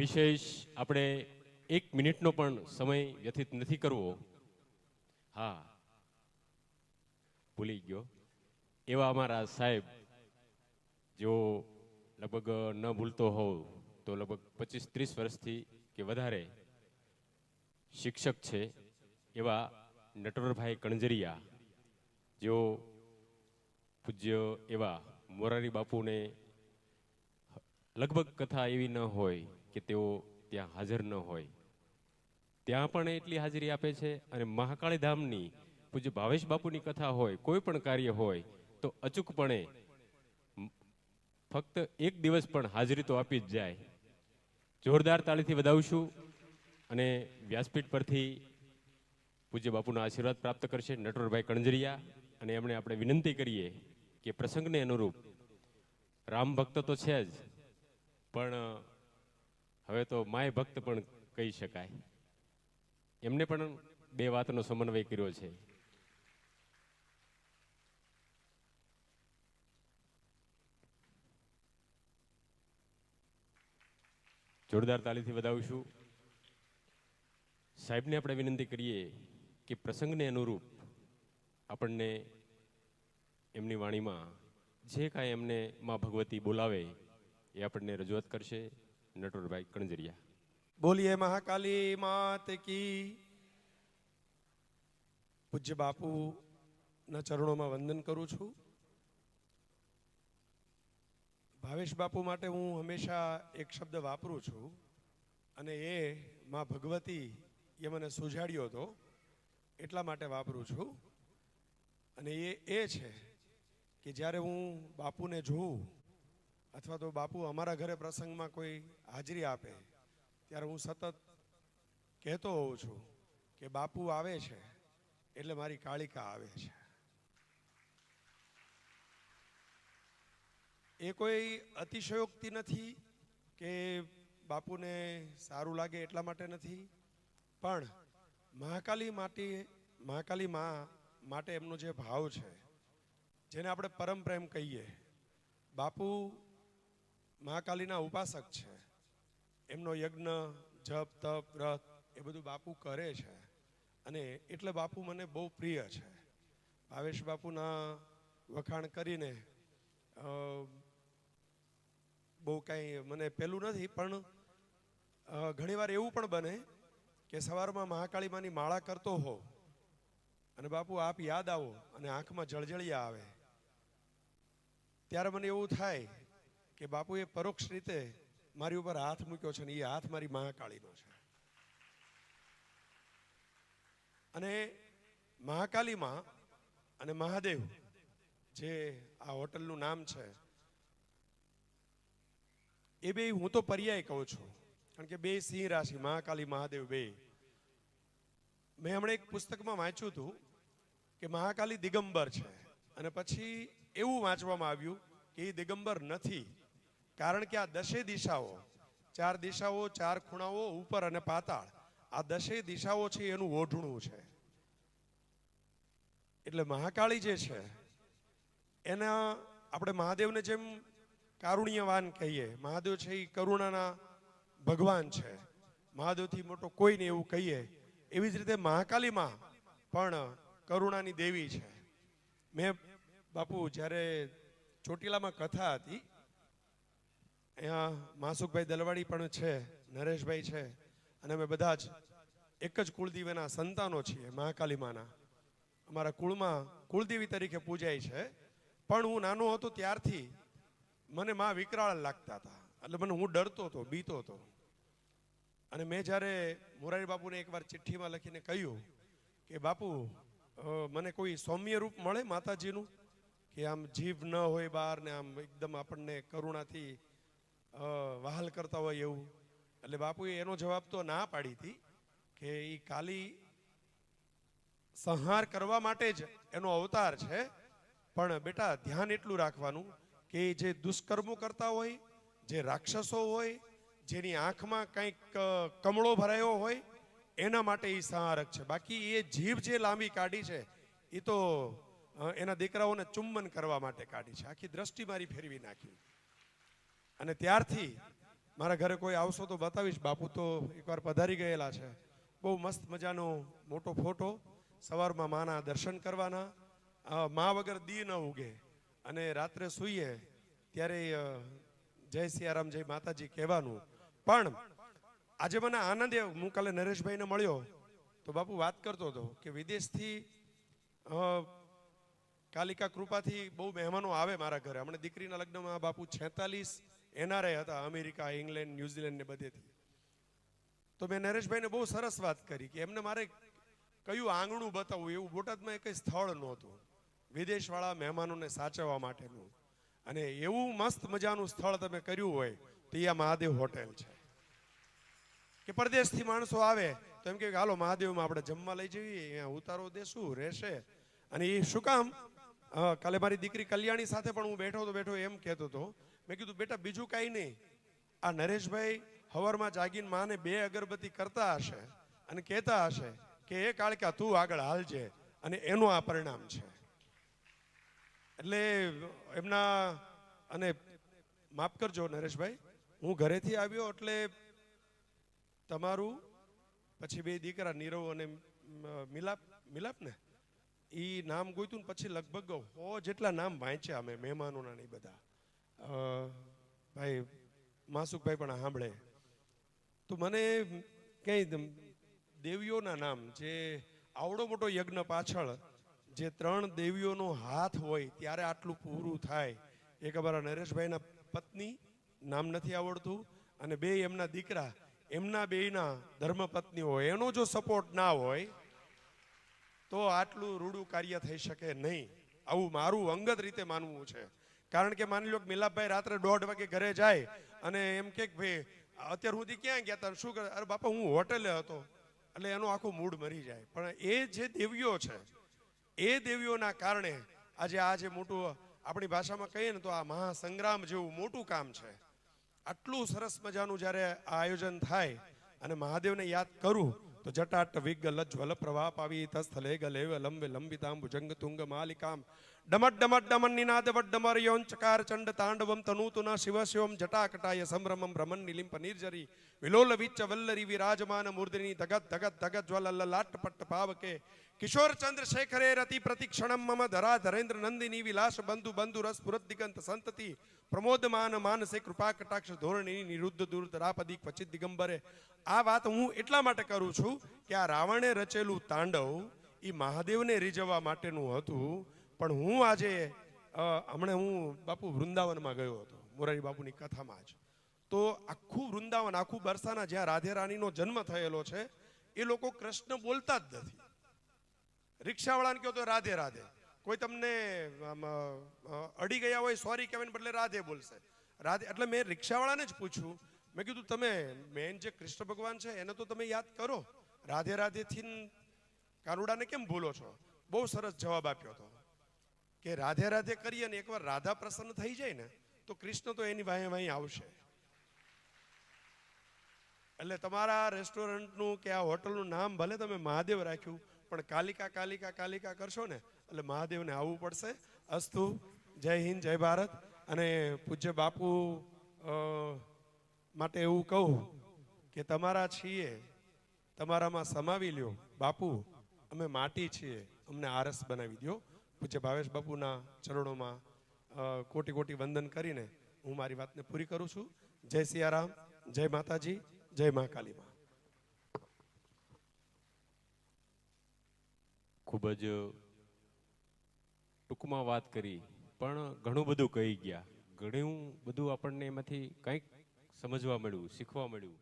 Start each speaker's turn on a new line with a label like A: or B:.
A: વિશેષ આપણે એક મિનિટનો પણ સમય વ્યથિત નથી કરવો. હા. ભૂલી ગયો. એવા અમારા સાહેબ જો લગભગ ન ભૂલતો હોવ, તો લગભગ પચીસ ત્રીસ વર્ષથી કે વધારે શિક્ષક છે, એવા નટવરભાઈ કણજરિયા, જેઓ પૂજ્ય એવા મોરારી બાપુને લગભગ કથા એવી ન હોય કે તેઓ ત્યાં હાજર ન હોય. ત્યાં પણ એટલી હાજરી આપે છે અને મહાકાળી ધામની પૂજ્ય ભાવેશ બાપુની કથા હોય, કોઈ પણ કાર્ય હોય, તો અચૂકપણે ફક્ત એક દિવસ પણ હાજરી તો આપી જ જાય. જોરદાર તાળીથી વધાવશું અને વ્યાસપીઠ પરથી પૂજ્ય બાપુના આશીર્વાદ પ્રાપ્ત કરશે નટવરભાઈ કણજરિયા અને એમણે આપણે વિનંતી કરીએ કે પ્રસંગને અનુરૂપ રામ ભક્ત તો છે જ, પણ હવે તો માય ભક્ત પણ કહી શકાય. એમને પણ બે વાતનો સમન્વય કર્યો છે. જોરદાર તાલીથી વધાવીશું સાહેબને આપણે વિનંતી કરીએ કે પ્રસંગને અનુરૂપ આપણને એમની વાણીમાં જે કાંઈ એમને માં ભગવતી બોલાવે એ આપણને રજૂઆત કરશે. નટવરભાઈ કણજરિયા
B: બોલીએ મહાકાલી માત કી પૂજ્ય બાપુ ના ચરણોમાં વંદન કરું છું ભાવેશ બાપુ માટે હું હંમેશા એક શબ્દ વાપરું છું. અને એ માં ભગવતી એ મને સુજાડ્યો હતો. એટલા માટે વાપરું છું. અને એ એ છે કે જ્યારે હું બાપુને જોઉં અથવા તો બાપુ અમારા ઘરે પ્રસંગમાં કોઈ હાજરી આપે, ત્યારે હું સતત કહેતો હોઉં છું કે બાપુ આવે છે, એટલે મારી કાળિકા આવે છે. એ કોઈ અતિશયોક્તિ નથી કે બાપુને સારું લાગે એટલા માટે નથી, પણ મહાકાલી માટે, મહાકાલી મા માટે એમનો જે ભાવ છે, જેને આપણે પરમ પ્રેમ કહીએ, બાપુ મહાકાલીના ઉપાસક છે. એમનો યજ્ઞ, જપ, તપ, વ્રત એ બધું બાપુ કરે છે. અને એટલે બાપુ મને બહુ પ્રિય છે. ભાવેશ બાપુના વખાણ કરીને બહુ કાંઈ મને પેલું નથી, પણ ઘણીવાર એવું પણ બને કે સવારમાં મહાકાળી માની માળા કરતો હો અને બાપુ આપ યાદ આવો અને આંખમાં જળજળિયા આવે. ત્યારે મને એવું થાય કે બાપુએ પરોક્ષ રીતે મારી ઉપર હાથ મૂક્યો છે ને એ હાથ મારી મહાકાળીનો છે. અને મહાકાલીમાં અને મહાદેવ જે આ હોટલનું નામ છે, એ બે હું તો પર્યાય કહું છું, કારણ કે બે સિંહ રાશિ, મહાકાલી, મહાદેવ બે. મેં હમણાં એક પુસ્તકમાં વાંચ્યું હતું કે મહાકાલી દિગંબર છે. અને પછી એવું વાંચવામાં આવ્યું કે એ દિગંબર નથી. કારણ કે આ દશે દિશાઓ, ચાર દિશાઓ, ચાર ખૂણાઓ, ઉપર અને પાતાળ, આ દશે દિશાઓ છે, એનું ઓઢણું છે. એટલે મહાકાળી જે છે, એના આપણે મહાદેવને જેમ કારુણ્યવાન કહીએ, મહાદેવ છે એ કરુણાના ભગવાન છે. મહાદેવથી મોટો કોઈને એવું કહીએ, એવી જ રીતે મહાકાલીમાં પણ કરુણાની દેવી છે. મેં બાપુ જ્યારે ચોટીલામાં કથા હતી અહીંયા માસુકભાઈ દલવાડી પણ છે, નરેશભાઈ છે, અને અમે બધા જ એક જ કુળદેવીના સંતાનો છીએ, મહાકાલી માના. અમારા કુળમાં કુળદેવી તરીકે પૂજાય છે, પણ હું નાનો હતો ત્યારથી મને મા વિકરાળ લાગતા હતા. એટલે મને હું ડરતો હતો, બીતો હતો. અને મેં જ્યારે મોરારી બાપુને એકવાર ચિઠ્ઠીમાં લખીને કહ્યું કે, બાપુ મને કોઈ સૌમ્ય રૂપ મળે માતાજીનું? કે આમ જીભ ન હોય બહાર ને આમ એકદમ આપણને કરુણાથી વહાલ કરતા હોય એવું. એટલે બાપુએ એનો જવાબ તો ના પાડી હતી કે એ કાલી સંહાર કરવા માટે જ એનો અવતાર છે. પણ બેટા, ધ્યાન એટલું રાખવાનું કે જે દુષ્કર્મો કરતા હોય, જે રાક્ષસો હોય, જેની આંખમાં કંઈક કમળો ભરાયો હોય, એના માટે એ સંહારક છે. બાકી એ જીભ જે લાંબી કાઢી છે એ તો એના દીકરાઓને ચુંબન કરવા માટે કાઢી છે. આખી દ્રષ્ટિ મારી ફેરવી નાખી. અને ત્યારથી મારા ઘરે કોઈ આવશો તો બતાવીશ. બાપુ તો એકવાર પધારી ગયેલા છે. બહુ મસ્ત મજાનો મોટો ફોટો. સવારમાં માના દર્શન કરવાના. મા વગર દી ન ઉગે. અને રાત્રે સૂઈએ ત્યારે જય સિયારામ, જય માતાજી કહેવાનું. પણ આજે મને આનંદ એ, હું કાલે નરેશભાઈને મળ્યો. તો બાપુ વાત કરતો હતો કે વિદેશથી કાલિકા કૃપાથી બહુ મહેમાનો આવે મારા ઘરે. હમણાં દીકરીના લગ્નમાં બાપુ છેતાલીસ એનઆરઆઈ હતા, અમેરિકા, ઇંગ્લેન્ડ ન્યુઝીલેન્ડ ને બધેથી તો મેં નરેશભાઈને બહુ સરસ વાત કરી કે એમને મારે કયું આંગણું બતાવવું એવું બોટાદમાં એક સ્થળ નહોતું. વિદેશવાળા મહેમાનોને સાચવવા માટેનું. અને એવું મસ્ત મજાનું સ્થળ તમે કર્યું હોય તો એ મહાદેવ હોટેલ છે. કે પરદેશથી માણસો આવે તો એમ કે હાલો મહાદેવમાં આપણે જમવા લઈ જઈએ, અહીંયા ઉતારો દેશું, રહેશે. અને એ શું કામ? કાલે મારી દીકરી કલ્યાણી સાથે પણ હું બેઠો તો બેઠો એમ કહેતો હતો મેં કીધું, બેટા, બીજું કાંઈ નહીં. આ નરેશભાઈ હવારમાં જાગીને માને બે અગરબત્તી કરતા હશે અને કહેતા હશે કે, એ કાળકા, તું આગળ હાલજે અને એનું આ પરિણામ છે. એટલે એમના, અને માફ કરજો નરેશભાઈ, હું ઘરેથી આવ્યો એટલે તમારું, પછી બે દીકરા નીરવ અને મિલાપ મિલાપ ને એ નામ ગોઈતું પછી લગભગ હો જેટલા નામ વાંચ્યા અમે, મહેમાનોના નહીં બધા. ભાઈ માસુકભાઈ પણ સાંભળે. તો મને કંઈ દેવીઓના નામ, જે આવડો મોટો યજ્ઞ પાછળ જે ત્રણ દેવીઓનો હાથ હોય, ત્યારે આટલું પૂરું થાય. એક અમારા નરેશભાઈના પત્ની, નામ નથી આવડતું, અને બે એમના દીકરા, એમના બેયના ધર્મપત્ની હોય. એનો જો સપોર્ટ ના હોય, તો આટલું રૂડું કાર્ય થઈ શકે નહીં. આવું મારું અંગત રીતે માનવું છે. કારણ કે માની લો મિલાપભાઈ રાત્રે દોઢ વાગે ઘરે જાય અને એમ કે ભાઈ, અત્યાર સુધી ક્યાં ગયા હતા શું કરે? અરે બાપા, હું હોટેલે હતો. એટલે એનો આખો મૂડ મરી જાય. પણ એ જે દેવીઓ છે, એ દેવીઓના કારણે આજે આ જે મોટું, આપણી ભાષામાં કહીએ ને તો આ મહાસંગ્રામ જેવું મોટું કામ છે. આટલું સરસ મજાનું જ્યારે આ આયોજન થાય અને મહાદેવને યાદ કરું, તો જટાટ વિગ્ગલ જ્વલ પ્રવાહ પાવી તસ્થલે ગલે લંબે લંબિતામ ભુજંગ તુંગ માલિકામ. ડમટ ડમટ ડમન નિનાદ વડ્ડમર યોન ચકાર ચંડ તાંડવમ તનૂતુના શિવ શિવમ જટાકટાય સંભ્રમમ ભ્રમન નિલિંપ નિર્જરી વિલોલ વિચ્ચ વલ્લરી વિરાજમાન મૂર્ધની ધગત ધગત ધગત જ્વલલ લાટ પટ્ટ પાવકે કિશોર ચંદ્રશેખરે રતિ પ્રતિક્ષણમ મમ ધરા ધરેન્દ્ર નંદિની વિલાસ બંધુ બંધુ રસ પુરત દિગંત સંતતિ પ્રમોદમાન માનસે કૃપા કટાક્ષ ધોરણી નિરુદ્ધ દૂર ધરાપદી ક્વચિત દિગંબરે આ વાત હું એટલા માટે કરું છું કે આ રાવણે રચેલું તાંડવ એ મહાદેવને રીઝવવા માટેનું હતું પણ હું આજે હમણે હું બાપુ વૃંદાવનમાં ગયો હતો, મોરારી બાપુની કથામાં જ. તો આખું વૃંદાવન, આખું બરસાના જ્યાં રાધે રાણીનો જન્મ થયેલો છે, એ લોકો કૃષ્ણ બોલતા જ નથી. રિક્ષાવાળાને કહો તો રાધે રાધે. કોઈ તમને અડી ગયા હોય સોરી કહેવાય બદલે રાધે બોલશે. રાધે, એટલે મેં રિક્ષાવાળાને જ પૂછ્યું. મેં કીધું, તમે મેન જે કૃષ્ણ ભગવાન છે, એને તો તમે યાદ કરો. રાધે રાધેથી કાનુડાને કેમ ભૂલો છો? બહુ સરસ જવાબ આપ્યો હતો. કે રાધે રાધે કરીએ ને એકવાર રાધા પ્રસન્ન થઈ જાય ને, તો કૃષ્ણ તો એની વાંહે વાંહે આવશે. એટલે તમારા રેસ્ટોરન્ટનું કે આ હોટલનું નામ ભલે તમે મહાદેવ રાખ્યું, પણ કાલિકા કાલિકા કાલિકા કરશો ને, એટલે મહાદેવને આવવું પડશે. અસ્તુ, જય હિન્દ, જય ભારત. અને પૂજ્ય બાપુ માટે એવું કહું કે તમારા છીએ, તમારામાં સમાવી લ્યો. બાપુ, અમે માટી છીએ, અમને આરસ બનાવી દો પૂજ્ય ભાવેશ બાપુના ચરણોમાં કોટી કોટી વંદન કરીને હું મારી વાતને પૂરી કરું છું. જય સિયારામ, જય માતાજી, જય મા કાલીમા
A: ખૂબ જ ટૂંકમાં વાત કરી, પણ ઘણું બધું કહી ગયા. ઘણું બધું આપણને એમાંથી કંઈક સમજવા મળ્યું, શીખવા મળ્યું.